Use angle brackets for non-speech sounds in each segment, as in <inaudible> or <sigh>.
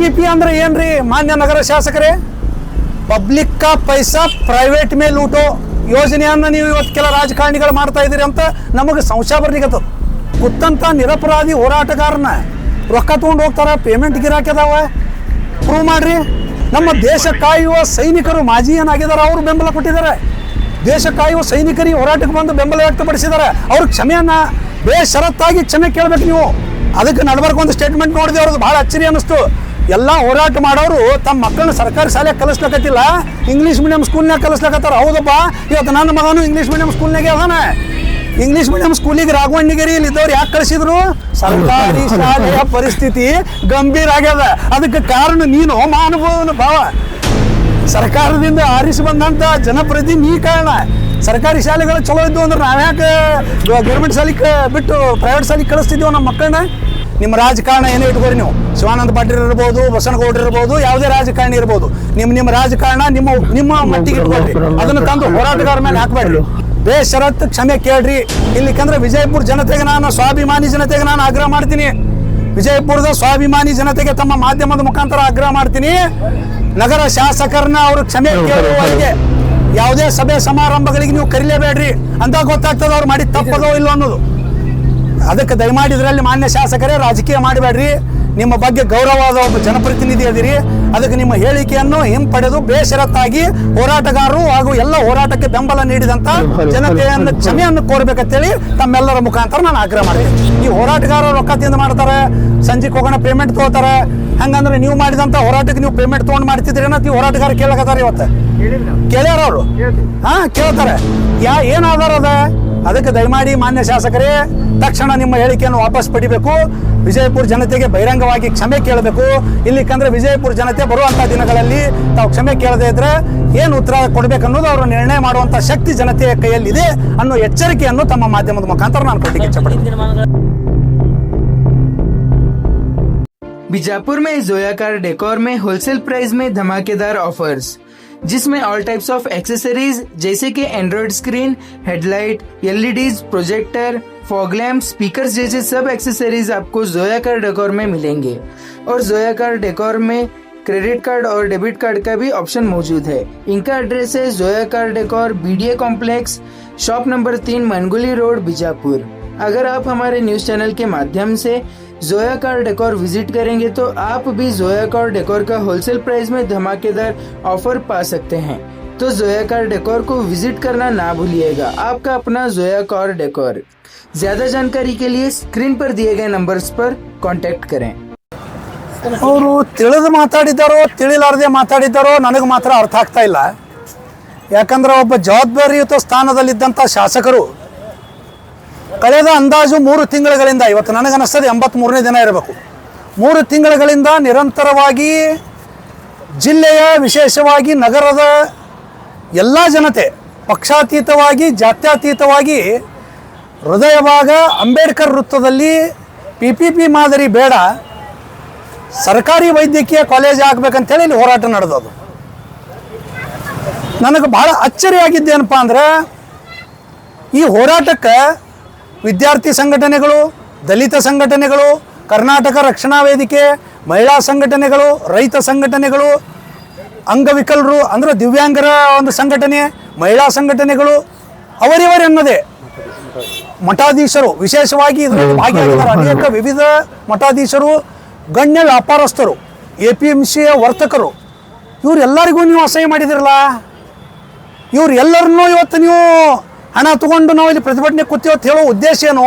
P P ಅಂದ್ರೆ ಏನ್ರಿ ಮಾನ್ಯ ನಗರ ಶಾಸಕರೇ? ಪಬ್ಲಿಕ್ ಪೈಸಾ ಪ್ರೈವೇಟ್ ಮೇಲೆ ಲೂಟೋ ಯೋಜನೆಯನ್ನ ನೀವು ಇವತ್ತು ಕೆಲ ರಾಜಕಾರಣಿಗಳು ಮಾಡ್ತಾ ಇದ್ದೀರಿ ಅಂತ ನಮಗೆ ಸಂಶಯ ಬರ್ಲಿಕ್ಕತ್ತದ ಗೊತ್ತಂತ ನಿರಪರಾಧಿ ಹೋರಾಟಗಾರನ ರೊಕ್ಕ ತೊಗೊಂಡು ಹೋಗ್ತಾರ ಪೇಮೆಂಟ್ ಗಿರಾಕಿದಾವ ಪ್ರೂವ್ ಮಾಡ್ರಿ, ನಮ್ಮ ದೇಶ ಕಾಯುವ ಸೈನಿಕರು ಮಾಜಿ ಏನಾಗಿದ್ದಾರೆ ಅವರು ಬೆಂಬಲ ಕೊಟ್ಟಿದ್ದಾರೆ. ದೇಶ ಕಾಯುವ ಸೈನಿಕರಿಗೆ ಹೋರಾಟಕ್ಕೆ ಬಂದು ಬೆಂಬಲ ವ್ಯಕ್ತಪಡಿಸಿದ್ದಾರೆ. ಅವ್ರ ಕ್ಷಮೆಯನ್ನ ಬೇಷರತ್ತಾಗಿ ಕ್ಷಮೆ ಕೇಳಬೇಕು ನೀವು. ಅದಕ್ಕೆ ನಡ್ಬರ್ಕೊಂದು ಸ್ಟೇಟ್ಮೆಂಟ್ ನೋಡಿದೆ, ಅವ್ರದ್ದು ಭಾಳ ಅಚ್ಚರಿ ಅನ್ನಿಸ್ತು. ಎಲ್ಲ ಹೋರಾಟ ಮಾಡೋರು ತಮ್ಮ ಮಕ್ಕಳನ್ನ ಸರ್ಕಾರಿ ಶಾಲೆಗೆ ಕಲಿಸ್ಲಕತ್ತಿಲ್ಲ. English medium ಸ್ಕೂಲ್ನಾಗ ಕಲಿಸ್ಲಕತ್ತಾರ. ಹೌದಪ್ಪ? ಇವತ್ತು ನನ್ನ ಮಗನು ಇಂಗ್ಲೀಷ್ ಮೀಡಿಯಂ ಸ್ಕೂಲ್ನಾಗೆ ಅದಾನ. ಇಂಗ್ಲೀಷ್ ಮೀಡಿಯಂ ಸ್ಕೂಲಿಗೆ ರಾಘವಣ್ಣಿಗೇರಿಯಲ್ಲಿ ಇದ್ದವ್ರು ಯಾಕೆ ಕಳಿಸಿದ್ರು? ಸರ್ಕಾರಿ <laughs> ಶಾಲೆಯ ಪರಿಸ್ಥಿತಿ ಗಂಭೀರ ಆಗ್ಯದ. ಅದಕ್ಕೆ ಕಾರಣ ನೀನು ಮಾನವನ ಭಾವ. ಸರ್ಕಾರದಿಂದ ಆರಿಸಿ ಬಂದಂತ ಜನಪ್ರತಿ ನೀ ಕಾರಣ. ಸರ್ಕಾರಿ ಶಾಲೆಗಳು ಚಲೋ ಇದ್ದು ಅಂದ್ರೆ ನಾವ್ಯಾಕೆ ಗೌರ್ಮೆಂಟ್ ಶಾಲೆಗೆ ಬಿಟ್ಟು ಪ್ರೈವೇಟ್ ಶಾಲೆಗೆ ಕಳಿಸ್ತಿದ್ದೀವಿ ನಮ್ಮ ಮಕ್ಕಳನ್ನ? ನಿಮ್ಮ ರಾಜಕಾರಣ ಏನೇ ಇಟ್ಕೋರಿ ನೀವು. ಶಿವಾನಂದ ಪಾಟೀಲ್ ಇರ್ಬೋದು ಬಸನಗೌಡ ಇರ್ಬೋದು ಯಾವುದೇ ರಾಜಕಾರಣಿ ಇರ್ಬೋದು. ನಿಮ್ಮ ನಿಮ್ಮ ರಾಜಕಾರಣ ನಿಮ್ಮ ನಿಮ್ಮ ಮಟ್ಟಿಗೆ ಇಟ್ಕೊಳ್ರಿ. ಅದನ್ನು ತಂದು ಹೋರಾಟಗಾರ ಮೇಲೆ ಹಾಕ್ಬೇಡ್ರಿ. ಬೇಷರತ್ತು ಕ್ಷಮೆ ಕೇಳ್ರಿ. ಇಲ್ಲಿಕಂದ್ರೆ ವಿಜಯಪುರ ಜನತೆಗೆ ನಾನು ಸ್ವಾಭಿಮಾನಿ ಜನತೆಗೆ ನಾನು ಆಗ್ರಹ ಮಾಡ್ತೀನಿ. ವಿಜಯಪುರದ ಸ್ವಾಭಿಮಾನಿ ಜನತೆಗೆ ತಮ್ಮ ಮಾಧ್ಯಮದ ಮುಖಾಂತರ ಆಗ್ರಹ ಮಾಡ್ತೀನಿ. ನಗರ ಶಾಸಕರನ್ನ ಅವರು ಕ್ಷಮೆ ಕೇಳುವವರಿಗೆ ಯಾವುದೇ ಸಭೆ ಸಮಾರಂಭಗಳಿಗೆ ನೀವು ಕರಿಲೇಬೇಡ್ರಿ. ಅಂತ ಗೊತ್ತಾಗ್ತದ ಅವ್ರು ಮಾಡಿ ತಪ್ಪದೋ ಇಲ್ಲೋ ಅನ್ನೋದು. ಅದಕ್ಕೆ ದಯಮಾಡಿ ಇದರಲ್ಲಿ ಮಾನ್ಯ ಶಾಸಕರೇ ರಾಜಕೀಯ ಮಾಡಬೇಡ್ರಿ. ನಿಮ್ಮ ಬಗ್ಗೆ ಗೌರವವಾದ ಒಬ್ಬ ಜನಪ್ರತಿನಿಧಿ ಅದಿರಿ. ಅದಕ್ಕೆ ನಿಮ್ಮ ಹೇಳಿಕೆಯನ್ನು ಹಿಂಪಡೆದು ಬೇಷರತ್ತಾಗಿ ಹೋರಾಟಗಾರರು ಹಾಗೂ ಎಲ್ಲ ಹೋರಾಟಕ್ಕೆ ಬೆಂಬಲ ನೀಡಿದಂತ ಜನತೆಯನ್ನು ಕ್ಷಮೆಯನ್ನು ಕೋರ್ಬೇಕಂತೇಳಿ ತಮ್ಮೆಲ್ಲರ ಮುಖಾಂತರ ನಾನು ಆಗ್ರಹ ಮಾಡ್ತೀನಿ. ಈ ಹೋರಾಟಗಾರರು ರೊಕ್ಕ ತಿಂದು ಮಾಡ್ತಾರೆ ಸಂಜೆಗೆ ಹೋಗೋಣ ಪೇಮೆಂಟ್ ತಗೋತಾರೆ. ಹಂಗಂದ್ರೆ ನೀವು ಮಾಡಿದಂತ ಹೋರಾಟಕ್ಕೆ ನೀವು ಪೇಮೆಂಟ್ ತೊಗೊಂಡು ಮಾಡ್ತಿದ್ರಿ ಈ ಹೋರಾಟಗಾರ ಕೇಳಕತ್ತಾರ ಇವತ್ತು. ಕೇಳ್ಯಾರ ಅವರು? ಹಾ ಕೇಳ್ತಾರೆ. ಯಾ ಏನ್ ಆಧಾರ ಅದ? ಅದಕ್ಕೆ ದಯಮಾಡಿ ಮಾನ್ಯ ಶಾಸಕರೇ ತಕ್ಷಣ ನಿಮ್ಮ ಹೇಳಿಕೆಯನ್ನು ವಾಪಸ್ ಪಡಿಬೇಕು ವಿಜಯಪುರ ಜನತೆಗೆ ಬಹಿರಂಗವಾಗಿ ಕ್ಷಮೆ ಕೇಳಬೇಕು ಇಲ್ಲಿಕಂದ್ರೆ ವಿಜಯಪುರ ಜನತೆ ಬರುವಂತ ದಿನಗಳಲ್ಲಿ ತಾವು ಕ್ಷಮೆ ಕೇಳದೇ ಇದ್ರೆ ಏನು ಉತ್ತರ ಕೊಡಬೇಕನ್ನೋದು ಅವರು ನಿರ್ಣಯ ಮಾಡುವಂತ ಶಕ್ತಿ ಜನತೆಯ ಕೈಯಲ್ಲಿದೆ ಅನ್ನೋ ಎಚ್ಚರಿಕೆಯನ್ನು ತಮ್ಮ ಮಾಧ್ಯಮದ ಮುಖಾಂತರ ನಾನು ಕೊಟ್ಟಿಗೆ ಇಚ್ಛೆ ಪಡ್ತೀನಿ बीजापुर में जोया कार डेकोर में होलसेल प्राइस में धमाकेदार ऑफर्स जिसमें ऑल टाइप्स ऑफ़ एक्सेसरीज जैसे कि Android screen headlight LEDs projector fog lamp speakers जैसे सब एक्सेसरीज आपको जोया कार डेकोर में मिलेंगे। और जोया कार डेकोर में क्रेडिट कार्ड और डेबिट कार्ड का भी ऑप्शन मौजूद है। इनका एड्रेस है Zoya car decor BDA complex shop number तीन मनगुली रोड बीजापुर अगर आप हमारे न्यूज़ चैनल के माध्यम से जोया कार डेकोर विजिट करेंगे तो आप भी जोया कार डेकोर का होलसेल प्राइस में धमाकेदार ऑफर पा सकते हैं तो जोया कार डेकोर को विजिट करना ना भूलिएगा आपका अपना जोया कार डेकोर ज्यादा जानकारी के लिए स्क्रीन पर दिए गए नंबर्स पर कांटेक्ट करें ಅವರು ತಿಳಿದು ಮಾತಾಡಿದ್ದಾರೋ ತಿಳಿಲಾರದೆ ಮಾತಾಡಿದ್ದಾರೋ ನನಗೆ ಮಾತ್ರ ಅರ್ಥ ಆಗ್ತಾ ಇಲ್ಲ ಯಾಕಂದ್ರೆ ಒಬ್ಬ ಜವಾಬ್ದಾರಿಯುತ ಸ್ಥಾನದಲ್ಲಿದ್ದಂಥ ಶಾಸಕರು ಕಳೆದ ಅಂದಾಜು ಮೂರು ತಿಂಗಳುಗಳಿಂದ, ಇವತ್ತು ನನಗನ್ನಿಸ್ತದೆ ಎಂಬತ್ತ್ಮೂರನೇ ದಿನ ಇರಬೇಕು. ಮೂರು ತಿಂಗಳುಗಳಿಂದ ನಿರಂತರವಾಗಿ ಜಿಲ್ಲೆಯ ವಿಶೇಷವಾಗಿ ನಗರದ ಎಲ್ಲ ಜನತೆ, ಪಕ್ಷಾತೀತವಾಗಿ, ಜಾತ್ಯತೀತವಾಗಿ ಹೃದಯ ಭಾಗ ಅಂಬೇಡ್ಕರ್ ವೃತ್ತದಲ್ಲಿ ಪಿ ಪಿ ಪಿ ಮಾದರಿ ಬೇಡ, ಸರ್ಕಾರಿ ವೈದ್ಯಕೀಯ ಕಾಲೇಜ್ ಆಗಬೇಕಂತೇಳಿ ಇಲ್ಲಿ ಹೋರಾಟ ನಡೆದದು ನನಗೆ ಭಾಳ ಅಚ್ಚರಿಯಾಗಿದ್ದೇನಪ್ಪ ಅಂದ್ರೆ, ಈ ಹೋರಾಟಕ್ಕೆ ವಿದ್ಯಾರ್ಥಿ ಸಂಘಟನೆಗಳು ದಲಿತ ಸಂಘಟನೆಗಳು ಕರ್ನಾಟಕ ರಕ್ಷಣಾ ವೇದಿಕೆ ಮಹಿಳಾ ಸಂಘಟನೆಗಳು ರೈತ ಸಂಘಟನೆಗಳು ಅಂಗವಿಕಲರು ಅಂದರೆ ದಿವ್ಯಾಂಗರ ಒಂದು ಸಂಘಟನೆ ಮಹಿಳಾ ಸಂಘಟನೆಗಳು ಅವರಿವರೆನ್ನದೇ ಮಠಾಧೀಶರು ವಿಶೇಷವಾಗಿ ಇದರಲ್ಲಿ ಭಾಗಿಯಾಗಿದ್ದಾರೆ. ಅನೇಕ ವಿವಿಧ ಮಠಾಧೀಶರು ಗಣ್ಯ ವ್ಯಾಪಾರಸ್ಥರು ಎ ಪಿ ಎಂ ಸಿಯ ವರ್ತಕರು ಇವರೆಲ್ಲರಿಗೂ ನೀವು ಅಸಹ್ಯ ಮಾಡಿದಿರಲ್ಲ? ಇವ್ರೆಲ್ಲರನ್ನೂ ಇವತ್ತು ನೀವು ಹಣ ತಗೊಂಡು ನಾವು ಇಲ್ಲಿ ಪ್ರತಿಭಟನೆ ಕೂತೀವಿ ಅಂತ ಹೇಳೋ ಉದ್ದೇಶ ಏನು?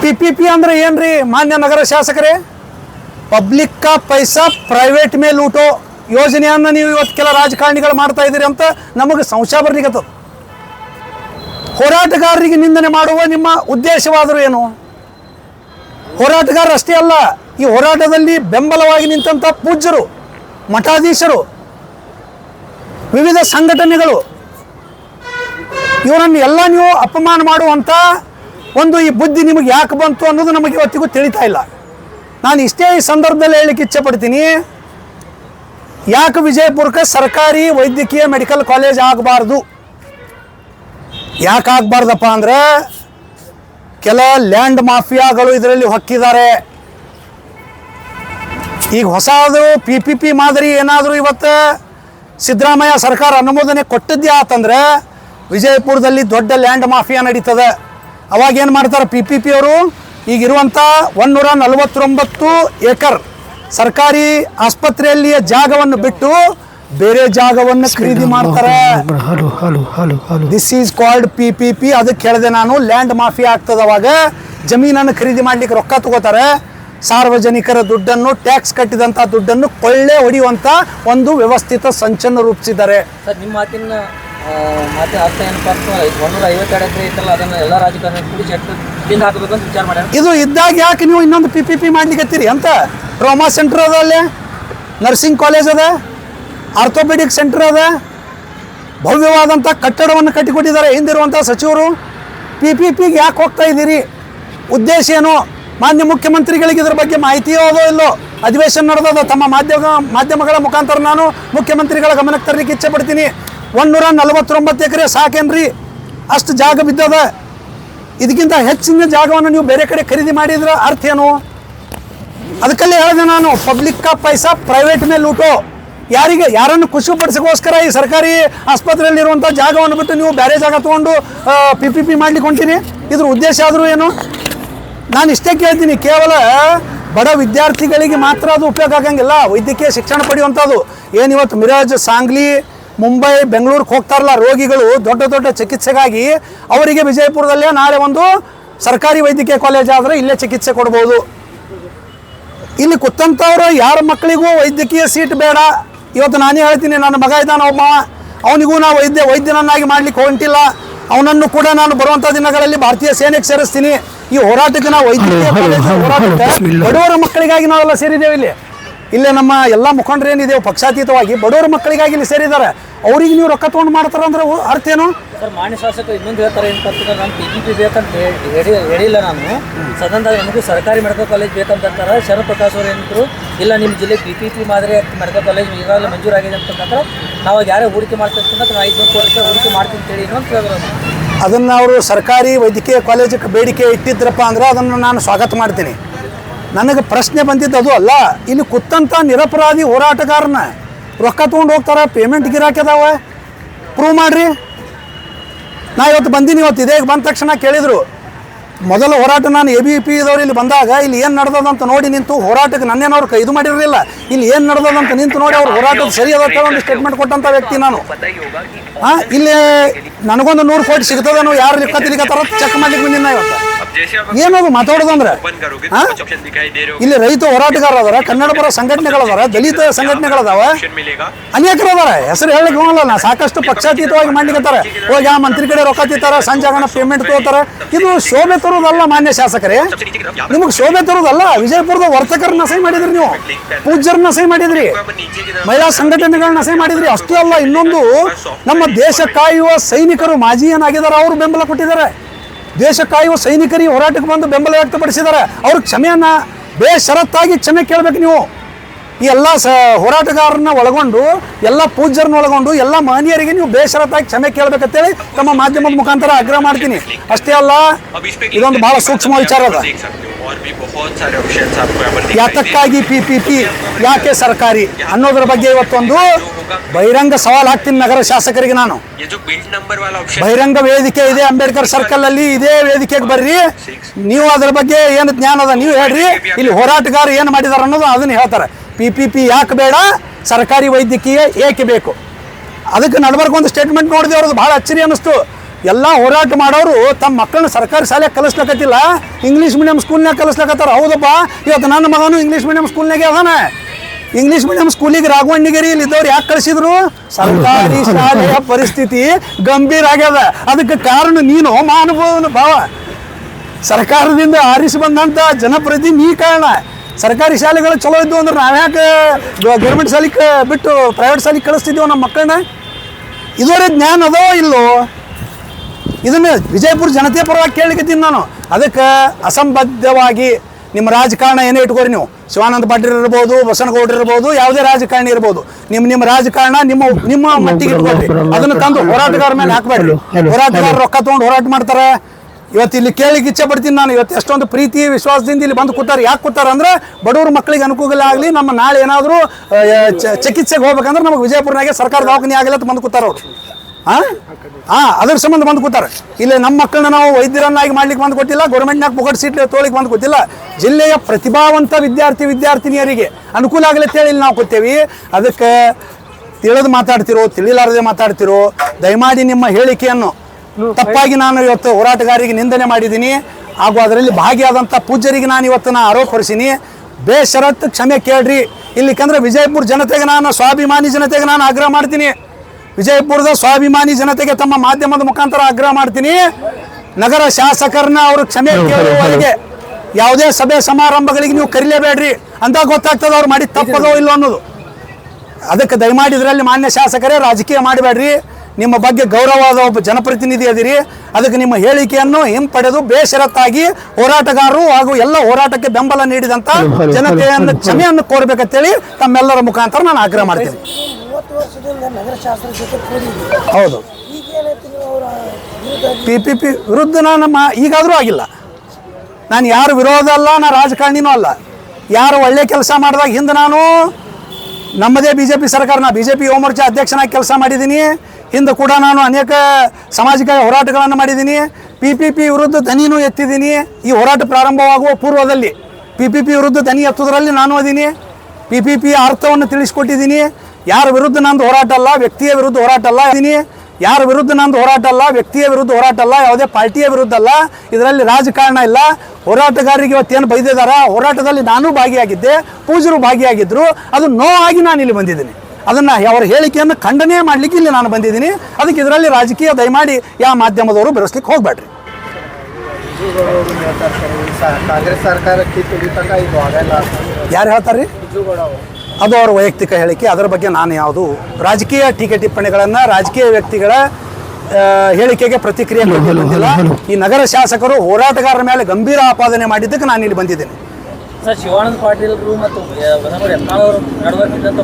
ಪಿ ಪಿ ಪಿ ಅಂದ್ರೆ ಏನ್ರಿ ಮಾನ್ಯ ನಗರ ಶಾಸಕರೇ? ಪಬ್ಲಿಕ್ ಪೈಸಾ ಪ್ರೈವೇಟ್ ಮೇಲೆ ಲೂಟೋ ಯೋಜನೆಯನ್ನು ನೀವು ಇವತ್ತು ಕೆಲ ರಾಜಕಾರಣಿಗಳು ಮಾಡ್ತಾ ಇದ್ದೀರಿ ಅಂತ ನಮಗೆ ಸಂಶಯ ಬರ್ಲಿಕ್ಕತ್ತದ ಹೋರಾಟಗಾರರಿಗೆ ನಿಂದನೆ ಮಾಡುವ ನಿಮ್ಮ ಉದ್ದೇಶವಾದರೂ ಏನು? ಹೋರಾಟಗಾರರು ಅಷ್ಟೇ ಅಲ್ಲ, ಈ ಹೋರಾಟದಲ್ಲಿ ಬೆಂಬಲವಾಗಿ ನಿಂತಹ ಪೂಜ್ಯರು, ಮಠಾಧೀಶರು, ವಿವಿಧ ಸಂಘಟನೆಗಳು ಇವರನ್ನು ಎಲ್ಲ ನೀವು ಅಪಮಾನ ಮಾಡುವಂಥ ಒಂದು ಈ ಬುದ್ಧಿ ನಿಮಗೆ ಯಾಕೆ ಬಂತು ಅನ್ನೋದು ನಮಗೆ ಇವತ್ತಿಗೂ ತಿಳಿತಾ ಇಲ್ಲ. ನಾನು ಇಷ್ಟೇ ಈ ಸಂದರ್ಭದಲ್ಲಿ ಹೇಳಲಿಕ್ಕೆ ಇಚ್ಛೆ ಪಡ್ತೀನಿ ಯಾಕೆ ವಿಜಯಪುರಕ್ಕೆ ಸರ್ಕಾರಿ ವೈದ್ಯಕೀಯ ಮೆಡಿಕಲ್ ಕಾಲೇಜ್ ಆಗಬಾರ್ದು? ಯಾಕೆ ಆಗಬಾರ್ದಪ್ಪ ಅಂದ್ರೆ ಕೆಲ ಲ್ಯಾಂಡ್ ಮಾಫಿಯಾಗಳು ಇದರಲ್ಲಿ ಹೊಕ್ಕಿದ್ದಾರೆ. ಈಗ ಹೊಸದು ಪಿ ಪಿ ಪಿ ಮಾದರಿ ಏನಾದರೂ ಇವತ್ತು ಸಿದ್ದರಾಮಯ್ಯ ಸರ್ಕಾರ ಅನುಮೋದನೆ ಕೊಟ್ಟದ್ದೇ ಆತಂದ್ರೆ ವಿಜಯಪುರದಲ್ಲಿ ದೊಡ್ಡ ಲ್ಯಾಂಡ್ ಮಾಫಿಯಾ ನಡೀತದೆ. ಅವಾಗ ಏನು ಮಾಡ್ತಾರೆ ಪಿ ಪಿ ಪಿ ಅವರು? ಈಗಿರುವಂಥ ಒಂದೂರ ನಲವತ್ತೊಂಬತ್ತು ಏಕರ್ ಸರ್ಕಾರಿ ಆಸ್ಪತ್ರೆಯಲ್ಲಿಯ ಜಾಗವನ್ನು ಬಿಟ್ಟು ಬೇರೆ ಜಾಗವನ್ನು ಖರೀದಿ ಮಾಡ್ತಾರೆ. Hello hello hello hello. This is called P P P ಅದಕ್ಕೆ ಹೇಳಿದೆ ನಾನು ಲ್ಯಾಂಡ್ ಮಾಫಿಯಾ ಆಗ್ತದೆ ಅವಾಗ. ಜಮೀನನ್ನು ಖರೀದಿ ಮಾಡ್ಲಿಕ್ಕೆ ರೊಕ್ಕ ತಗೋತಾರೆ. ಸಾರ್ವಜನಿಕರ ದುಡ್ಡನ್ನು ಟ್ಯಾಕ್ಸ್ ಕಟ್ಟಿದಂಥ ದುಡ್ಡನ್ನು ಕೊಳ್ಳೆ ಹೊಡೆಯುವಂಥ ಒಂದು ವ್ಯವಸ್ಥಿತ ಸಂಚನ್ನು ರೂಪಿಸಿದ್ದಾರೆ. ಸರ್ ನಿಮ್ಮ ಏನು ಅರ್ಥ ಅಂತ ಒಂದೂರ ಐವತ್ತೆರಡು ಎಕರೆ ಇತ್ತಲ್ಲ, ಅದನ್ನ ಎಲ್ಲ ರಾಜಕಾರಣ ಕೂಡ ಚೆಟ್ಟು ಹಾಕಬೇಕು ಅಂತ ವಿಚಾರ ಮಾಡ್ಯಾರ. ಇದು ಇದ್ದಾಗ ಯಾಕೆ ನೀವು ಇನ್ನೊಂದು ಪಿ ಪಿ ಪಿ ಮಾಡ್ಲಿಕ್ಕತ್ತೀರಿ ಅಂತ ಟ್ರೋಮಾ ಸೆಂಟರ್ ಅದ ಅಲ್ಲಿ ನರ್ಸಿಂಗ್ ಕಾಲೇಜ್ ಅದ? ಆರ್ಥೋಪೆಡಿಕ್ ಸೆಂಟರ್ ಅದ? ಭವ್ಯವಾದಂಥ ಕಟ್ಟಡವನ್ನು ಕಟ್ಟಿಕೊಟ್ಟಿದ್ದಾರೆ ಹಿಂದಿರುವಂಥ ಸಚಿವರು. ಪಿ ಪಿ ಪಿಗೆ ಯಾಕೆ ಹೋಗ್ತಾ ಇದ್ದೀರಿ? ಉದ್ದೇಶ ಏನು? ಮಾನ್ಯ ಮುಖ್ಯಮಂತ್ರಿಗಳಿಗೆ ಇದ್ರ ಬಗ್ಗೆ ಮಾಹಿತಿ ಅದೋ ಇಲ್ಲೋ? ಅಧಿವೇಶನ ನಡೆದದ ತಮ್ಮ ಮಾಧ್ಯಮ, ಮಾಧ್ಯಮಗಳ ಮುಖಾಂತರ ನಾನು ಮುಖ್ಯಮಂತ್ರಿಗಳ ಗಮನಕ್ಕೆ ತರಲಿಕ್ಕೆ ಇಚ್ಛೆ ಪಡ್ತೀನಿ ಒಂದೂರ ನಲವತ್ತೊಂಬತ್ತು ಎಕರೆ ಸಾಕೇನ್ರಿ? ಅಷ್ಟು ಜಾಗ ಬಿದ್ದದ. ಇದಕ್ಕಿಂತ ಹೆಚ್ಚಿನ ಜಾಗವನ್ನು ನೀವು ಬೇರೆ ಕಡೆ ಖರೀದಿ ಮಾಡಿದ್ರೆ ಅರ್ಥ ಏನು? ಅದಕ್ಕಲ್ಲಿ ಹೇಳಿದೆ ನಾನು ಪಬ್ಲಿಕ್ ಕಾ ಪೈಸಾ ಪ್ರೈವೇಟ್ ಮೇಲೆ ಲೂಟೋ. ಯಾರಿಗೆ, ಯಾರನ್ನು ಖುಷಿ ಖುಷಿಪಡಿಸೋಕ್ಕೋಸ್ಕರ ಈ ಸರ್ಕಾರಿ ಆಸ್ಪತ್ರೆಯಲ್ಲಿರುವಂಥ ಜಾಗವನ್ನು ಬಿಟ್ಟು ನೀವು ಬೇರೆ ಜಾಗ ತೊಗೊಂಡು ಪಿ ಪಿ ಪಿ ಮಾಡ್ಲಿಕ್ಕೆ ಹೊಂಟೀನಿ ಇದ್ರ ಉದ್ದೇಶ ಆದರೂ ಏನು? ನಾನು ಇಷ್ಟೇ ಕೇಳ್ತೀನಿ, ಕೇವಲ ಬಡ ವಿದ್ಯಾರ್ಥಿಗಳಿಗೆ ಮಾತ್ರ ಅದು ಉಪಯೋಗ ಆಗಂಗಿಲ್ಲ. ವೈದ್ಯಕೀಯ ಶಿಕ್ಷಣ ಪಡೆಯುವಂಥದ್ದು. ಏನು ಇವತ್ತು ಮಿರಾಜ್ ಸಾಂಗ್ಲಿ ಮುಂಬೈ ಬೆಂಗಳೂರಿಗೆ ಹೋಗ್ತಾರಲ್ಲ ರೋಗಿಗಳು ದೊಡ್ಡ ದೊಡ್ಡ ಚಿಕಿತ್ಸೆಗಾಗಿ ಅವರಿಗೆ ವಿಜಯಪುರದಲ್ಲೇ ನಾಳೆ ಒಂದು ಸರ್ಕಾರಿ ವೈದ್ಯಕೀಯ ಕಾಲೇಜ್ ಆದರೆ ಇಲ್ಲೇ ಚಿಕಿತ್ಸೆ ಕೊಡ್ಬೋದು. ಇಲ್ಲಿ ಕೂತಂಥವ್ರು ಯಾರ ಮಕ್ಕಳಿಗೂ ವೈದ್ಯಕೀಯ ಸೀಟ್ ಬೇಡ. ಇವತ್ತು ನಾನೇ ಹೇಳ್ತೀನಿ ನನ್ನ ಮಗ ಇದ್ದಾನೆ ಒಬ್ಬ. ಅವನಿಗೂ ನಾವು ವೈದ್ಯ ವೈದ್ಯನನ್ನಾಗಿ ಮಾಡ್ಲಿಕ್ಕೆ ಹೊಂಟಿಲ್ಲ. ಅವನನ್ನು ಕೂಡ ನಾನು ಬರುವಂಥ ದಿನಗಳಲ್ಲಿ ಭಾರತೀಯ ಸೇನೆಗೆ ಸೇರಿಸ್ತೀನಿ. ಈ ಹೋರಾಟಕ್ಕೆ ನಾವು ವೈದ್ಯಕೀಯ ಬಡವರ ಮಕ್ಕಳಿಗಾಗಿ ನಾವೆಲ್ಲ ಸೇರಿದ್ದೇವೆ ಇಲ್ಲಿ. ಇಲ್ಲೇ ನಮ್ಮ ಎಲ್ಲ ಮುಖಂಡರು ಏನಿದೆ ಪಕ್ಷಾತೀತವಾಗಿ ಬಡವರ ಮಕ್ಕಳಿಗಾಗಿ ಇಲ್ಲಿ ಸೇರಿದ್ದಾರೆ. ಅವ್ರಿಗೆ ನೀವು ರೊಕ್ಕ ತೊಗೊಂಡು ಮಾಡ್ತಾರ ಅಂದ್ರೆ ಅರ್ಥ ಏನು? ಸರ್ ಮಾನ್ಯ ಶಾಸಕ ಇನ್ನೊಂದು ಹೇಳ್ತಾರೆ ಏನಂತಂದ್ರೆ ನಾನು ಪಿ ಜಿ ಪಿ ಬೇಕಂತ ಹೇಳಿ ಹೇಳಿ- ಹೇಳಿಲ್ಲ ನಾನು. ಸದನದಾಗ ನಮಗೂ ಸರ್ಕಾರಿ ಮೆಡಿಕಲ್ ಕಾಲೇಜ್ ಬೇಕಂತ ಅಂತಾರೆ ಶರತ್ ಪ್ರಕಾಶ್ ಅವರು ಏನಿದ್ರು ಇಲ್ಲ ನಿಮ್ಮ ಜಿಲ್ಲೆ ಪಿ ಪಿ ಪಿ ಮಾದರಿ ಮೆಡಿಕಲ್ ಕಾಲೇಜ್ ಈಗಾಗಲೇ ಮಂಜೂರಾಗಿದೆ ಅಂತಂದ್ರೆ ನಾವು ಯಾರೇ ಹೂಡಿಕೆ ಮಾಡ್ತೀವಿ ಅಂತಂದ್ರೆ ನಾನು ಐದು ಕೋಟಿ ರೂಪಾಯಿ ಹೂಡಿಕೆ ಮಾಡ್ತೀನಿ ಅಂತ ಹೇಳಿ ಏನೋ ಅಂತ ಹೇಳಿದ್ರು ಅದನ್ನು ಅವರು ಸರ್ಕಾರಿ ವೈದ್ಯಕೀಯ ಕಾಲೇಜಿಗೆ ಬೇಡಿಕೆ ಇಟ್ಟಿದ್ರಪ್ಪ ಅಂದ್ರೆ ಅದನ್ನು ನಾನು ಸ್ವಾಗತ ಮಾಡ್ತೀನಿ. ನನಗೆ ಪ್ರಶ್ನೆ ಬಂದಿದ್ದು ಅದು ಅಲ್ಲ ಇಲ್ಲಿ ಕೂತಂಥ ನಿರಪರಾಧಿ ಹೋರಾಟಗಾರನ ರೊಕ್ಕ ತೊಗೊಂಡು ಹೋಗ್ತಾರೆ ಪೇಮೆಂಟ್ ಗಿರಾಕಿದಾವ ಪ್ರೂವ್ ಮಾಡಿರಿ. ನಾ ಇವತ್ತು ಬಂದೀನಿ, ಇವತ್ತು ಇದೇ ಬಂದ ತಕ್ಷಣ ಕೇಳಿದರು, ಮೊದಲು ಹೋರಾಟ ನಾನು ಎ ಬಿ ಪಿ ಇದ್ದವ್ರು ಇಲ್ಲಿ ಬಂದಾಗ ಇಲ್ಲಿ ಏನು ನಡೆದದಂತ ನೋಡಿ ನಿಂತು ಹೋರಾಟಕ್ಕೆ ನನ್ನೇನವ್ರು ಇದು ಮಾಡಿರಲಿಲ್ಲ. ಇಲ್ಲಿ ಏನು ನಡೆದದಂತ ನಿಂತು ನೋಡಿ ಅವ್ರು ಹೋರಾಟದ ಸರಿ ಅದ ಒಂದು ಸ್ಟೇಟ್ಮೆಂಟ್ ಕೊಟ್ಟಂತ ವ್ಯಕ್ತಿ ನಾನು. ಹಾಂ ಇಲ್ಲಿ ನನಗೊಂದು ನೂರು ಕೋಟಿ ನಾವು ಯಾರು ಲಿಕ್ಕ ತಿರ್ಗತ್ತಾರ ಚೆಕ್ ಮಾಡ್ಲಿಕ್ಕೆ ಬಂದಿನ ಇವತ್ತು. ಏನದು ಮಾತಾಡೋದಂದ್ರೆ ಇಲ್ಲಿ ರೈತ ಹೋರಾಟಗಾರ ಅದಾರ ಕನ್ನಡ ಪರ ಸಂಘಟನೆಗಳದಾರ ದಲಿತ ಸಂಘಟನೆಗಳದಾವ? ಅನೇಕರು ಅದಾರ ಹೆಸರು ಹೇಳಲ್ಲ ನಾ ಸಾಕಷ್ಟು ಪಕ್ಷಾತೀತವಾಗಿ ಮಾಡಿಕತ್ತಾರ ಹೋಗಿ ಆ ಮಂತ್ರಿ ಕಡೆ ರೊಕ್ಕ ತಿಂತಾರ ಸಂಜಾಗಣ ಪೇಮೆಂಟ್ ತಗೋತಾರ. ಇದು ಶೋಭೆ ತರೋದಲ್ಲ ಮಾನ್ಯ ಶಾಸಕರೇ. ನಿಮಗೆ ಶೋಭೆ ತರೋದಲ್ಲ ವಿಜಯಪುರದ ವರ್ತಕರನ್ನ ಸಹಿ ಮಾಡಿದ್ರಿ ನೀವು. ಪೂಜ್ಯರನ್ನ ಸಹಿ ಮಾಡಿದ್ರಿ. ಮಹಿಳಾ ಸಂಘಟನೆಗಳನ್ನ ಸಹಿ ಮಾಡಿದ್ರಿ. ಅಷ್ಟೇ ಅಲ್ಲ ಇನ್ನೊಂದು ನಮ್ಮ ದೇಶ ಕಾಯುವ ಸೈನಿಕರು ಮಾಜಿ ಏನಾಗಿದ್ದಾರೆ ಅವರು ಬೆಂಬಲ ಕೊಟ್ಟಿದ್ದಾರೆ. ದೇಶ ಕಾಯುವ ಸೈನಿಕರಿಗೆ ಹೋರಾಟಕ್ಕೆ ಬಂದು ಬೆಂಬಲ ವ್ಯಕ್ತಪಡಿಸಿದ್ದಾರೆ. ಅವ್ರ ಕ್ಷಮೆಯನ್ನ ಬೇಷರತ್ತಾಗಿ ಕ್ಷಮೆ ಕೇಳಬೇಕು ನೀವು. ಈ ಎಲ್ಲ ಸ ಹೋರಾಟಗಾರರನ್ನ ಒಳಗೊಂಡು, ಎಲ್ಲ ಪೂಜ್ಯರನ್ನ ಒಳಗೊಂಡು, ಎಲ್ಲ ಮಾನ್ಯರಿಗೆ ನೀವು ಬೇಷರತ್ತಾಗಿ ಕ್ಷಮೆ ಕೇಳಬೇಕಂತೇಳಿ ತಮ್ಮ ಮಾಧ್ಯಮದ ಮುಖಾಂತರ ಆಗ್ರಹ ಮಾಡ್ತೀನಿ. ಅಷ್ಟೇ ಅಲ್ಲ, ಇದೊಂದು ಬಹಳ ಸೂಕ್ಷ್ಮ ವಿಚಾರ ಅದ ಯಾತಕ್ಕಾಗಿ ಪಿ ಪಿ ಪಿ ಯಾಕೆ ಸರ್ಕಾರಿ? ಅನ್ನೋದ್ರ ಬಗ್ಗೆ ಇವತ್ತೊಂದು ಬಹಿರಂಗ ಸವಾಲ್ ಹಾಕ್ತೀನಿ ನಗರ ಶಾಸಕರಿಗೆ ನಾನು. ಬಹಿರಂಗ ವೇದಿಕೆ ಇದೆ ಅಂಬೇಡ್ಕರ್ ಸರ್ಕಲ್ ಅಲ್ಲಿ ಇದೇ ವೇದಿಕೆಗೆ ಬರ್ರಿ. ನೀವು ಅದ್ರ ಬಗ್ಗೆ ಏನು ಜ್ಞಾನ ಅದ ನೀವು ಹೇಳ್ರಿ. ಇಲ್ಲಿ ಹೋರಾಟಗಾರ ಏನು ಮಾಡಿದಾರ ಅನ್ನೋದು ಅದನ್ನ ಹೇಳ್ತಾರೆ. ಪಿ ಪಿ ಪಿ ಯಾಕೆ ಬೇಡ? ಸರ್ಕಾರಿ ವೈದ್ಯಕೀಯ ಏಕೆ ಬೇಕು? ಅದಕ್ಕೆ ನಡ್ಬರ್ಕೊಂದು ಸ್ಟೇಟ್ಮೆಂಟ್ ನೋಡಿದೆ ಅವ್ರದ್ದು ಭಾಳ ಅಚ್ಚರಿ ಅನ್ನಿಸ್ತು. ಎಲ್ಲ ಹೋರಾಟ ಮಾಡೋರು ತಮ್ಮ ಮಕ್ಕಳನ್ನ ಸರ್ಕಾರಿ ಶಾಲೆಗೆ ಕಲಿಸ್ಲಕತ್ತಿಲ್ಲ. English medium ಸ್ಕೂಲ್ನಾಗ ಕಲಿಸ್ಲಕತ್ತಾರ. ಹೌದಪ್ಪ? ಇವತ್ತು ನನ್ನ ಮಗನು ಇಂಗ್ಲೀಷ್ ಮೀಡಿಯಂ ಸ್ಕೂಲ್ನಾಗೆ ಅದಾನ. ಇಂಗ್ಲೀಷ್ ಮೀಡಿಯಂ ಸ್ಕೂಲಿಗೆ ಇಲ್ಲಿ ಇದ್ದವ್ರು ಯಾಕೆ ಕಳಿಸಿದ್ರು? ಸರ್ಕಾರಿ ಶಾಲೆಯ ಪರಿಸ್ಥಿತಿ ಗಂಭೀರ ಆಗ್ಯದ. ಅದಕ್ಕೆ ಕಾರಣ ನೀನು, ಮಾನವನ ಭಾವ. ಸರ್ಕಾರದಿಂದ ಆರಿಸಿ ಬಂದಂಥ ಜನಪ್ರತಿ ನೀ ಕಾರಣ. ಸರ್ಕಾರಿ ಶಾಲೆಗಳು ಚಲೋ ಇದ್ದು ಅಂದ್ರೆ ನಾವ್ಯಾಕೆ ಗೌರ್ಮೆಂಟ್ ಶಾಲೆಗೆ ಬಿಟ್ಟು ಪ್ರೈವೇಟ್ ಶಾಲೆಗೆ ಕಳಿಸ್ತಿದ್ದೀವೋ ನಮ್ಮ ಮಕ್ಕಳನ್ನ? ಇದುವರೆ ಜ್ಞಾನ ಅದೋ ಇಲ್ಲೋ? ಇದನ್ನ ವಿಜಯಪುರ ಜನತೆ ಪರವಾಗಿ ಕೇಳಲಿಕ್ಕಿದ್ದೀನಿ ನಾನು. ಅದಕ್ಕೆ ಅಸಂಬದ್ಧವಾಗಿ ನಿಮ್ಮ ರಾಜಕಾರಣ ಏನೇ ಇಟ್ಕೋರಿ ನೀವು. ಶಿವಾನಂದ ಪಾಟೀಲ್ ಇರ್ಬೋದು ಬಸನಗೌಡ್ರು ಇರ್ಬೋದು ಯಾವುದೇ ರಾಜಕಾರಣಿ ಇರ್ಬೋದು. ನಿಮ್ಮ ನಿಮ್ಮ ರಾಜಕಾರಣ ನಿಮ್ಮ ನಿಮ್ಮ ಮಟ್ಟಿಗೆ ಇಟ್ಕೊಳ್ರಿ. ಅದನ್ನ ತಂದು ಹೋರಾಟಗಾರ ಮೇಲೆ ಹಾಕ್ಬೇಡ್ರಿ. ಹೋರಾಟಗಾರ ರೊಕ್ಕ ತೊಗೊಂಡು ಹೋರಾಟ ಮಾಡ್ತಾರೆ. ಇವತ್ತು ಇಲ್ಲಿ ಕೇಳಿಕ್ಕೆ ಇಚ್ಛೆ ಪಡ್ತೀನಿ ನಾನು. ಇವತ್ತು ಎಷ್ಟೊಂದು ಪ್ರೀತಿ ವಿಶ್ವಾಸದಿಂದ ಇಲ್ಲಿ ಬಂದು ಕೂತಾರೆ. ಯಾಕೆ ಕೂತಾರೆ ಅಂದರೆ ಬಡವ್ರ ಮಕ್ಕಳಿಗೆ ಅನುಕೂಲ ಆಗಲಿ ನಮ್ಮ ನಾಳೆ ಏನಾದರೂ ಚಿಕಿತ್ಸೆಗೆ ಹೋಗ್ಬೇಕಂದ್ರೆ ನಮಗೆ ವಿಜಯಪುರನಾಗೆ ಸರ್ಕಾರ ದವಾಖಾನೆ ಆಗಿಲ್ಲ ಅಂತ ಬಂದು ಕೂತಾರೆ ಅವರು. ಹಾಂ ಹಾಂ ಅದ್ರ ಸಂಬಂಧ ಬಂದು ಕೂತಾರೆ. ಇಲ್ಲಿ ನಮ್ಮ ಮಕ್ಕಳನ್ನ ನಾವು ವೈದ್ಯರನ್ನಾಗಿ ಮಾಡ್ಲಿಕ್ಕೆ ಬಂದು ಕೊಟ್ಟಿಲ್ಲ ಗೌರ್ಮೆಂಟ್ನಾಗ ಪೊಗಟ್ ಸೀಟ್ ತೋಳಿಗೆ ಬಂದು ಕೊಟ್ಟಿಲ್ಲ. ಜಿಲ್ಲೆಯ ಪ್ರತಿಭಾವಂತ ವಿದ್ಯಾರ್ಥಿ, ವಿದ್ಯಾರ್ಥಿನಿಯರಿಗೆ ಅನುಕೂಲ ಆಗಲಿ ಅಂತೇಳಿ ಇಲ್ಲಿ ನಾವು ಕೂತೇವಿ ಅದಕ್ಕೆ ತಿಳಿದು ಮಾತಾಡ್ತಿರೋ, ತಿಳಿಲಾರದೆ ಮಾತಾಡ್ತಿರೋ, ದಯಮಾಡಿ ನಿಮ್ಮ ಹೇಳಿಕೆಯನ್ನು ತಪ್ಪಾಗಿ ನಾನು ಇವತ್ತು ಹೋರಾಟಗಾರಿಗೆ ನಿಂದನೆ ಮಾಡಿದ್ದೀನಿ. ಹಾಗೂ ಅದರಲ್ಲಿ ಭಾಗಿಯಾದಂಥ ಪೂಜ್ಯರಿಗೆ ನಾನು ಇವತ್ತು ನಾನು ಆರೋಪಡಿಸಿನಿ ಬೇಷರತ್ತು ಕ್ಷಮೆ ಕೇಳ್ರಿ. ಇಲ್ಲಿಕಂದ್ರೆ ವಿಜಯಪುರ ಜನತೆಗೆ ನಾನು, ಸ್ವಾಭಿಮಾನಿ ಜನತೆಗೆ ನಾನು ಆಗ್ರಹ ಮಾಡ್ತೀನಿ. ವಿಜಯಪುರದ ಸ್ವಾಭಿಮಾನಿ ಜನತೆಗೆ ತಮ್ಮ ಮಾಧ್ಯಮದ ಮುಖಾಂತರ ಆಗ್ರಹ ಮಾಡ್ತೀನಿ. ನಗರ ಶಾಸಕರನ್ನ ಅವರು ಕ್ಷಮೆ ಕೇಳುವವರಿಗೆ ಯಾವುದೇ ಸಭೆ ಸಮಾರಂಭಗಳಿಗೆ ನೀವು ಕರಿಲೇಬೇಡ್ರಿ. ಅಂತ ಗೊತ್ತಾಗ್ತದೆ ಅವ್ರು ಮಾಡಿ ತಪ್ಪದೋ ಇಲ್ಲೋ ಅನ್ನೋದು. ಅದಕ್ಕೆ ದಯಮಾಡಿ ಇದರಲ್ಲಿ ಮಾನ್ಯ ಶಾಸಕರೇ ರಾಜಕೀಯ ಮಾಡಬೇಡ್ರಿ. ನಿಮ್ಮ ಬಗ್ಗೆ ಗೌರವವಾದ ಒಬ್ಬ ಜನಪ್ರತಿನಿಧಿ ಅದಿರಿ. ಅದಕ್ಕೆ ನಿಮ್ಮ ಹೇಳಿಕೆಯನ್ನು ಹಿಂಪಡೆದು ಬೇಷರತ್ತಾಗಿ ಹೋರಾಟಗಾರರು ಹಾಗೂ ಎಲ್ಲ ಹೋರಾಟಕ್ಕೆ ಬೆಂಬಲ ನೀಡಿದಂತ ಜನತೆಯನ್ನು ಕ್ಷಮೆಯನ್ನು ಕೋರ್ಬೇಕಂತೇಳಿ ತಮ್ಮೆಲ್ಲರ ಮುಖಾಂತರ ನಾನು ಆಗ್ರಹ ಮಾಡ್ತೀನಿ. ವರ್ಷದಿಂದ ಜೊತೆ ಹೌದು. ಈಗ ಏನೈತಿ ನೀವು ಅವರ ಪಿ ಪಿ ಪಿ ವಿರುದ್ಧ ನಾನು ಮಾ ಈಗಾದರೂ ಆಗಿಲ್ಲ. ನಾನು ಯಾರು ವಿರೋಧ ಅಲ್ಲ ನಾ ರಾಜಕಾರಣಿನೂ ಅಲ್ಲ. ಯಾರು ಒಳ್ಳೆ ಕೆಲಸ ಮಾಡಿದಾಗ ಹಿಂದೆ ನಾನು ನಮ್ಮದೇ ಬಿ ಜೆ ಪಿ ಸರ್ಕಾರ ನಾ ಬಿ ಜೆ ಪಿ ಯುವ ಮೋರ್ಚಾ ಅಧ್ಯಕ್ಷನಾಗಿ ಕೆಲಸ ಮಾಡಿದ್ದೀನಿ. ಹಿಂದೆ ಕೂಡ ನಾನು ಅನೇಕ ಸಾಮಾಜಿಕ ಹೋರಾಟಗಳನ್ನು ಮಾಡಿದ್ದೀನಿ. ಪಿ ಪಿ ಪಿ ವಿರುದ್ಧ ದನಿನೂ ಎತ್ತಿದ್ದೀನಿ. ಈ ಹೋರಾಟ ಪ್ರಾರಂಭವಾಗುವ ಪೂರ್ವದಲ್ಲಿ ಪಿ ಪಿ ಪಿ ವಿರುದ್ಧ ದನಿ ಎತ್ತುವುದರಲ್ಲಿ ನಾನು ಅದೀನಿ. ಪಿ ಪಿ ಪಿ ಅರ್ಥವನ್ನು ತಿಳಿಸ್ಕೊಟ್ಟಿದ್ದೀನಿ. ಯಾರ ವಿರುದ್ಧ ನಂದು ಹೋರಾಟ ಅಲ್ಲ, ವ್ಯಕ್ತಿಯ ವಿರುದ್ಧ ಹೋರಾಟ ಅಲ್ಲ ಇದೀನಿ ಯಾರ ವಿರುದ್ಧ ನಂದು ಹೋರಾಟ ಅಲ್ಲ, ವ್ಯಕ್ತಿಯ ವಿರುದ್ಧ ಹೋರಾಟ ಅಲ್ಲ, ಯಾವುದೇ ಪಾರ್ಟಿಯ ವಿರುದ್ಧ ಅಲ್ಲ. ಇದರಲ್ಲಿ ರಾಜಕಾರಣ ಇಲ್ಲ. ಹೋರಾಟಗಾರರಿಗೆ ಇವತ್ತೇನು ಬೈದಿದ್ದಾರೆ? ಹೋರಾಟದಲ್ಲಿ ನಾನು ಭಾಗಿಯಾಗಿದ್ದೆ ಪೂಜರು ಭಾಗಿಯಾಗಿದ್ದರು ಅದು ನೋವಾಗಿ ನಾನು ಇಲ್ಲಿ ಬಂದಿದ್ದೀನಿ. ಅದನ್ನು ಅವರ ಹೇಳಿಕೆಯನ್ನು ಖಂಡನೆ ಮಾಡಲಿಕ್ಕೆ ಇಲ್ಲಿ ನಾನು ಬಂದಿದ್ದೀನಿ. ಅದಕ್ಕೆ ಇದರಲ್ಲಿ ರಾಜಕೀಯ ದಯಮಾಡಿ ಯಾವ ಮಾಧ್ಯಮದವರು ಬೆರೆಸ್ಲಿಕ್ಕೆ ಹೋಗಬೇಡ್ರಿ. ಕಾಂಗ್ರೆಸ್ ಸರ್ಕಾರಕ್ಕೆ ತುಳಿತಕ ಇದು ಆಗಲ್ಲ. ಯಾರು ಹೇಳ್ತಾರೆ? ಅದು ಅವರ ವೈಯಕ್ತಿಕ ಹೇಳಿಕೆ. ಅದರ ಬಗ್ಗೆ ನಾನು ಯಾವುದು ರಾಜಕೀಯ ಟೀಕೆ ಟಿಪ್ಪಣಿಗಳನ್ನು ರಾಜಕೀಯ ವ್ಯಕ್ತಿಗಳ ಹೇಳಿಕೆಗೆ ಪ್ರತಿಕ್ರಿಯೆ ಬಂದಿಲ್ಲ ಈ ನಗರ ಶಾಸಕರು ಹೋರಾಟಗಾರರ ಮೇಲೆ ಗಂಭೀರ ಆಪಾದನೆ ಮಾಡಿದ್ದಕ್ಕೆ ನಾನು ಇಲ್ಲಿ ಬಂದಿದ್ದೇನೆ. ಸರ್ ಶಿವಾನಂದ ಪಾಟೀಲ್ರು ಮತ್ತು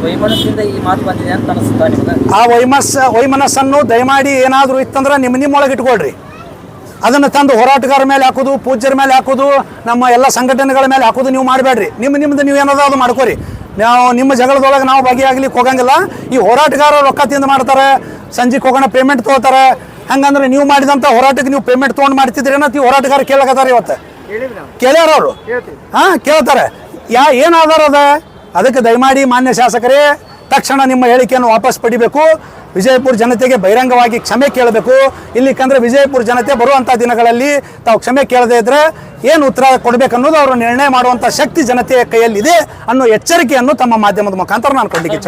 ವೈಮನಸ್ಸಿಂದ ಈ ಮಾತು ಬಂದಿದೆ ಅಂತ ಅನಿಸುತ್ತಾ ನಿಮಗೆ? ಆ ವೈಮಸ್ ವೈಮನಸ್ಸನ್ನು ದಯಮಾಡಿ ಏನಾದರೂ ಇತ್ತಂದ್ರೆ ನಿಮ್ಮ ನಿಮ್ಮೊಳಗೆ ಇಟ್ಕೊಳ್ರಿ ಅದನ್ನು ತಂದು ಹೋರಾಟಗಾರ ಮೇಲೆ ಹಾಕೋದು ಪೂಜ್ಯರ ಮೇಲೆ ಹಾಕೋದು ನಮ್ಮ ಎಲ್ಲ ಸಂಘಟನೆಗಳ ಮೇಲೆ ಹಾಕೋದು ನೀವು ಮಾಡಬೇಡ್ರಿ. ನಿಮ್ಮ ನಿಮ್ಮದು ನೀವು ಏನಾದರೂ ಅದು ಮಾಡ್ಕೊರಿ. ನಾವು ನಿಮ್ಮ ಜಗಳದೊಳಗೆ ನಾವು ಭಾಗಿಯಾಗ್ಲಿಕ್ಕೆ ಹೋಗಂಗಿಲ್ಲ. ಈ ಹೋರಾಟಗಾರರು ರೊಕ್ಕ ತಿಂದು ಮಾಡ್ತಾರೆ ಸಂಜೆಗೆ ಹೋಗೋಣ ಪೇಮೆಂಟ್ ತೊಗೋತಾರೆ. ಹಂಗಂದ್ರೆ ನೀವು ಮಾಡಿದಂಥ ಹೋರಾಟಕ್ಕೆ ನೀವು ಪೇಮೆಂಟ್ ತೊಗೊಂಡು ಮಾಡ್ತಿದ್ರಿ ಅನ್ನೋ ಈ ಹೋರಾಟಗಾರ ಕೇಳಕತ್ತಾರೆ ಇವತ್ತು? ಕೇಳ್ಯಾರವರು ಹಾಂ ಕೇಳ್ತಾರೆ. ಯಾ ಏನು ಆಧಾರ ಅದ? ಅದಕ್ಕೆ ದಯಮಾಡಿ ಮಾನ್ಯ ಶಾಸಕರೇ ತಕ್ಷಣ ನಿಮ್ಮ ಹೇಳಿಕೆಯನ್ನು ವಾಪಸ್ ಪಡಿಬೇಕು. ವಿಜಯಪುರ ಜನತೆಗೆ ಬಹಿರಂಗವಾಗಿ ಕ್ಷಮೆ ಕೇಳಬೇಕು. ಇಲ್ಲಿಕಂದ್ರೆ ವಿಜಯಪುರ ಜನತೆ ಬರುವಂಥ ದಿನಗಳಲ್ಲಿ ತಾವು ಕ್ಷಮೆ ಕೇಳದೇ ಇದ್ರೆ ಏನು ಉತ್ತರ ಕೊಡಬೇಕು ಅನ್ನೋದು ಅವರು ನಿರ್ಣಯ ಮಾಡುವಂಥ ಶಕ್ತಿ ಜನತೆಯ ಕೈಯಲ್ಲಿದೆ ಅನ್ನೋ ಎಚ್ಚರಿಕೆಯನ್ನು ತಮ್ಮ ಮಾಧ್ಯಮದ ಮುಖಾಂತರ ನಾನು ಕೊಡಲಿಕ್ಕೆ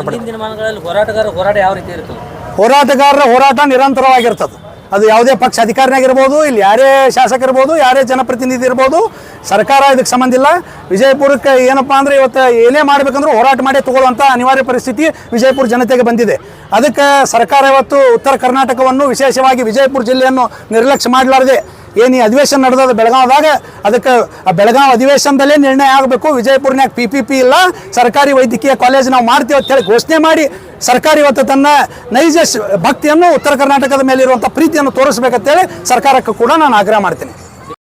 ಹೋರಾಟ ಯಾವ ರೀತಿ ಇರ್ತದೆ? ಹೋರಾಟಗಾರರ ಹೋರಾಟ ನಿರಂತರವಾಗಿರ್ತದೆ. ಅದು ಯಾವುದೇ ಪಕ್ಷ ಅಧಿಕಾರಿನಾಗಿರ್ಬೋದು ಇಲ್ಲಿ ಯಾರೇ ಶಾಸಕರಿರ್ಬೋದು, ಯಾರೇ ಜನಪ್ರತಿನಿಧಿ ಇರ್ಬೋದು, ಸರ್ಕಾರ ಇದಕ್ಕೆ ಸಂಬಂಧ ಇಲ್ಲ. ವಿಜಯಪುರಕ್ಕೆ ಏನಪ್ಪ ಅಂದರೆ ಇವತ್ತು ಏನೇ ಮಾಡಬೇಕಂದ್ರೂ ಹೋರಾಟ ಮಾಡಿ ತಗೊಳ್ಳುವಂಥ ಅನಿವಾರ್ಯ ಪರಿಸ್ಥಿತಿ ವಿಜಯಪುರ ಜನತೆಗೆ ಬಂದಿದೆ. ಅದಕ್ಕೆ ಸರ್ಕಾರ ಇವತ್ತು ಉತ್ತರ ಕರ್ನಾಟಕವನ್ನು ವಿಶೇಷವಾಗಿ ವಿಜಯಪುರ ಜಿಲ್ಲೆಯನ್ನು ನಿರ್ಲಕ್ಷ್ಯ ಮಾಡಲಾರದೆ ಏನು ಈ ಅಧಿವೇಶನ ನಡೆದದ ಬೆಳಗಾವದಾಗ? ಅದಕ್ಕೆ ಆ ಬೆಳಗಾವಿ ಅಧಿವೇಶನದಲ್ಲೇ ನಿರ್ಣಯ ಆಗಬೇಕು. ವಿಜಯಪುರನ್ಯಾಗ ಪಿ ಪಿ ಪಿ ಇಲ್ಲ. ಸರ್ಕಾರಿ ವೈದ್ಯಕೀಯ ಕಾಲೇಜ್ ನಾವು ಮಾಡ್ತೀವಿ ಅಂತೇಳಿ ಘೋಷಣೆ ಮಾಡಿ ಸರ್ಕಾರ ಇವತ್ತು ತನ್ನ ನೈಜ ಭಕ್ತಿಯನ್ನು ಉತ್ತರ ಕರ್ನಾಟಕದ ಮೇಲಿರುವಂಥ ಪ್ರೀತಿಯನ್ನು ತೋರಿಸ್ಬೇಕಂತೇಳಿ ಸರ್ಕಾರಕ್ಕೆ ಕೂಡ ನಾನು ಆಗ್ರಹ ಮಾಡ್ತೀನಿ.